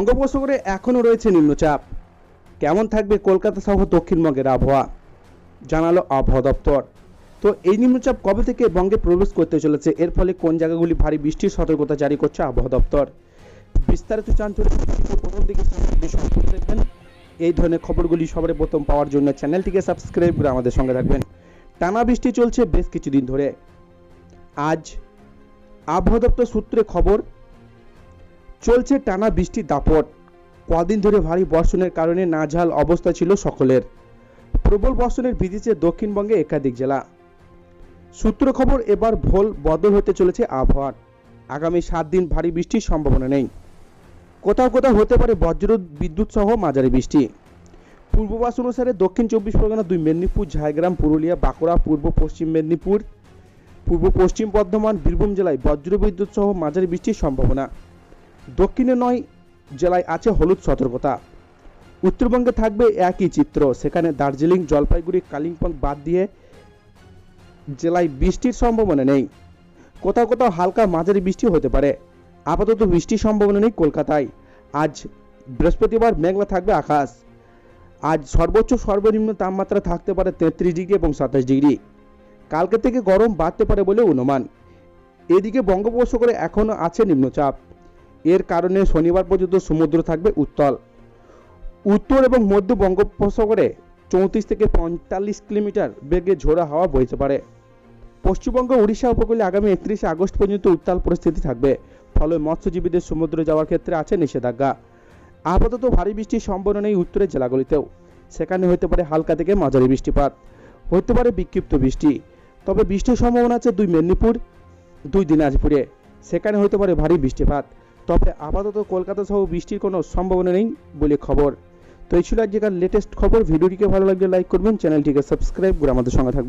বঙ্গোপসাগরে এখনও রয়েছে নিম্নচাপ। কেমন থাকবে কলকাতা সহ দক্ষিণবঙ্গের আবহাওয়া? জানালো আবহাওয়া দপ্তর। তো এই নিম্নচাপ কবে থেকে বঙ্গে প্রবেশ করতে চলেছে? এর ফলে কোন জায়গাগুলি ভারী বৃষ্টির সতর্কতা জারি করছে আবহাওয়া দপ্তর? বিস্তারিত জানতে দেখবেন এই ধরনের খবরগুলি সবার প্রথম পাওয়ার জন্য চ্যানেলটিকে সাবস্ক্রাইব করে আমাদের সঙ্গে থাকবেন। টানা বৃষ্টি চলছে বেশ কিছুদিন ধরে। আজ আবহাওয়া দপ্তর সূত্রে খবর চলছে টানা বৃষ্টির দাপট। কদিন ধরে ভারী বর্ষণের কারণে নাজেহাল অবস্থা ছিল সকলের। প্রবল বর্ষণের বিধিছে দক্ষিণবঙ্গে একাধিক জেলা। সূত্র খবর, এবার ভোল বদল হতে চলেছে আবহাওয়ার। আগামী সাত দিন ভারী বৃষ্টির সম্ভাবনা নেই। কোথাও কোথাও হতে পারে বজ্র বিদ্যুৎ সহ মাঝারি বৃষ্টি। পূর্বাভাস অনুসারে দক্ষিণ চব্বিশ পরগনা দুই, মেদিনীপুর, ঝাড়গ্রাম, পুরুলিয়া, বাঁকুড়া, পূর্ব পশ্চিম মেদিনীপুর, পূর্ব পশ্চিম বর্ধমান, বীরভূম জেলায় বজ্র বিদ্যুৎ সহ মাঝারি বৃষ্টির সম্ভাবনা। দক্ষিণে নয়, জেলায় আছে হলুদ সতর্কতা। উত্তরবঙ্গে থাকবে একই চিত্র। সেখানে দার্জিলিং, জলপাইগুড়ি, কালিম্পং বাদ দিয়ে জেলায় বৃষ্টির সম্ভাবনা নেই। কোথাও কোথাও হালকা মাঝারি বৃষ্টি হতে পারে। আপাতত বৃষ্টির সম্ভাবনা নেই কলকাতায়। আজ বৃহস্পতিবার মেঘলা থাকবে আকাশ। আজ সর্বোচ্চ সর্বনিম্ন তাপমাত্রা থাকতে পারে তেত্রিশ ডিগ্রি এবং সাতাশ ডিগ্রি। কালকে থেকে গরম বাড়তে পারে বলে অনুমান। এদিকে বঙ্গোপসাগরে এখনও আছে নিম্নচাপ। এর কারণে শনিবার পর্যন্ত সমুদ্র থাকবে উত্তল। উত্তর এবং মধ্য বঙ্গোপসাগরে চৌত্রিশ থেকে পঁয়তাল্লিশ কিলোমিটার বেগে ঝোড়া হাওয়া বইতে পারে। পশ্চিমবঙ্গ, উড়িষ্যা উপকূলে আগামী একত্রিশে আগস্ট পর্যন্ত উত্তাল পরিস্থিতি থাকবে। ফলে মৎস্যজীবীদের সমুদ্রে যাওয়ার ক্ষেত্রে আছে নিষেধাজ্ঞা। আপাতত ভারী বৃষ্টির সম্ভাবনা নেই উত্তরের জেলাগুলিতেও। সেখানে হতে পারে হালকা থেকে মাঝারি বৃষ্টিপাত। হতে পারে বিক্ষিপ্ত বৃষ্টি। তবে বৃষ্টির সম্ভাবনা আছে দুই মেদিনীপুর, দুই দিনাজপুরে। সেখানে হতে পারে ভারী বৃষ্টিপাত। তবে আপাতত কলকাতা সহ বৃষ্টির কোনো সম্ভাবনা নেই বলে খবর। তো এই ছিল আজকের লেটেস্ট খবর। ভিডিওটিকে ভালো লাগলে লাইক করবেন, চ্যানেলটিকে সাবস্ক্রাইব করে আমাদের সঙ্গে থাকবেন।